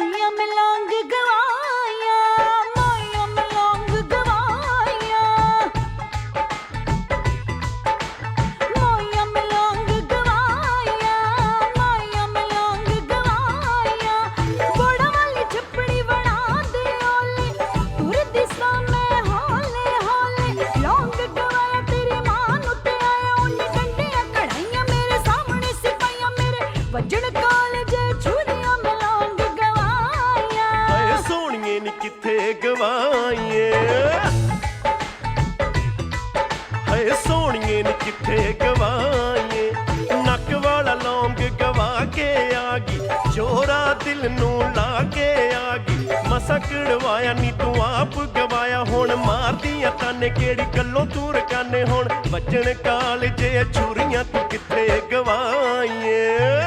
यमलंग गवा ਗਵਾਈਏ ਕਿੱਥੇ ਗਵਾਈਏ। ਹਏ ਸੋਹਣੀਏ ਨੀ ਕਿੱਥੇ ਗਵਾਈਏ। ਨੱਕ ਵਾਲਾ ਲੌਂਗ ਗਵਾ ਕੇ ਆ ਗਈ ਜੋਰਾ ਦਿਲ ਨੂੰ ਲਾ ਕੇ ਆ ਗਈ। ਮਸਾ ਕੜਵਾਇਆ ਨੀ ਤੂੰ ਆਪ ਗਵਾਇਆ, ਹੁਣ ਮਾਰਦੀਆਂ ਤਾਨੇ ਕਿਹੜੀ ਗੱਲੋਂ ਤੂੰ ਰਕਾਨੇ ਹੁਣ? ਕਾਲ ਜੇ ਛੁਰੀਆਂ ਤੂੰ ਕਿੱਥੇ ਗਵਾਈਏ?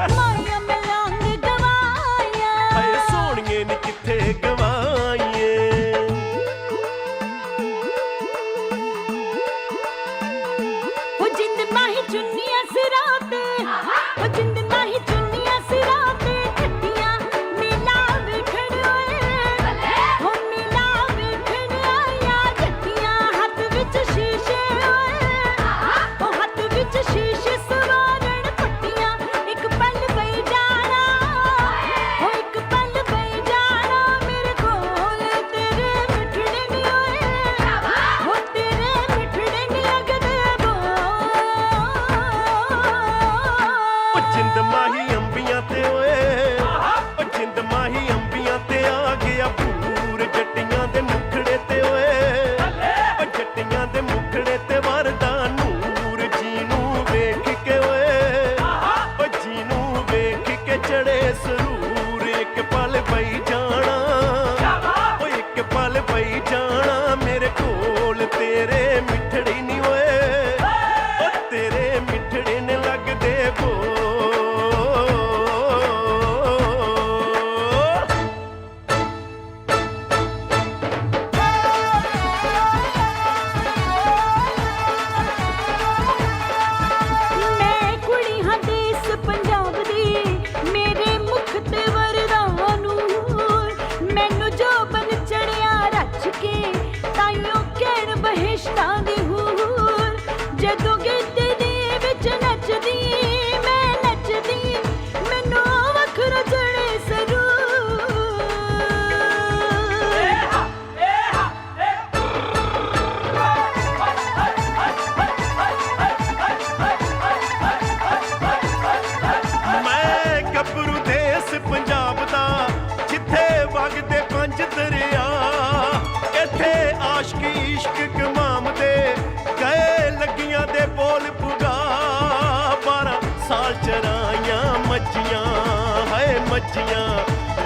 ਦੀਆਂ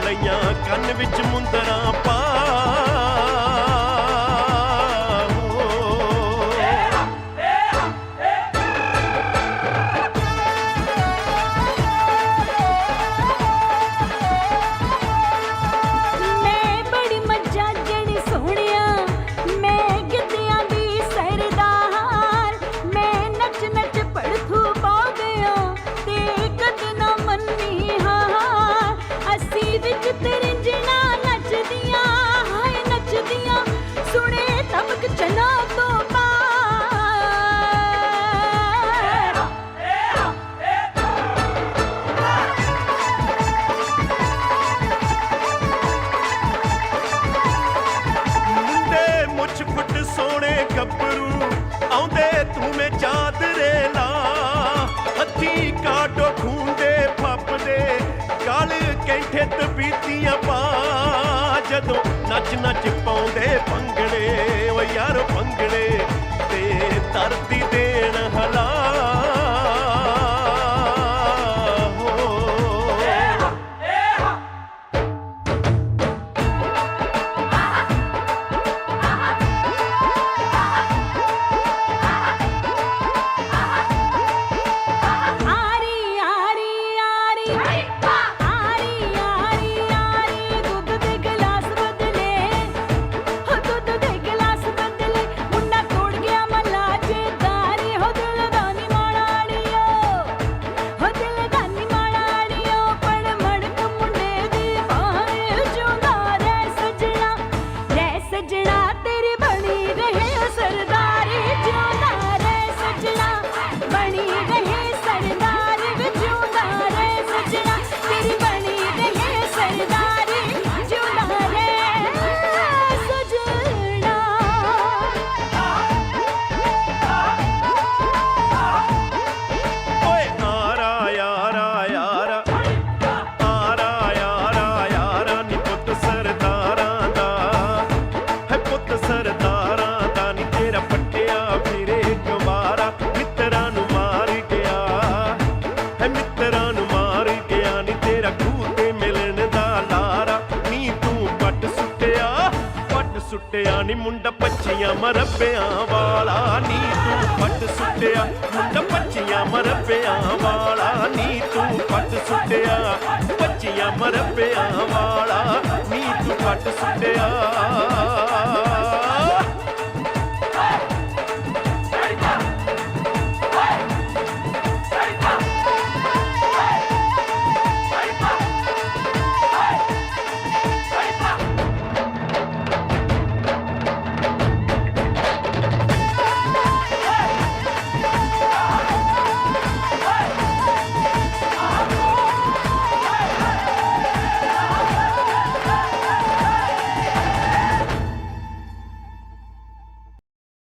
ਲਈਆਂ ਕੰਨ ਵਿੱਚ ਮੁੰਦਰਾਂ ਪਾ ਨੱਚ ਨੱਚ ਪਾਉਂਦੇ ਭੰਗੜੇ ਓ ਯਾਰ ਭੰਗੜੇ ਤੇ ਧਰਤੀ ਮੁੰਡਾ ਪੱਚੀਆਂ ਮਰਬਿਆਂ ਵਾਲਾ, ਨੀ ਤੂੰ ਪੱਟ ਸੁੱਟਿਆ। ਮੁੰਡਾ ਪੱਚੀਆਂ ਮਰਬਿਆਂ ਵਾਲਾ, ਨੀ ਤੂੰ ਪੱਟ ਸੁੱਟਿਆ। ਪੱਚੀਆਂ ਮਰਬਿਆਂ ਵਾਲਾ, ਨੀ ਤੂੰ ਪੱਟ ਸੁੱਟਿਆ।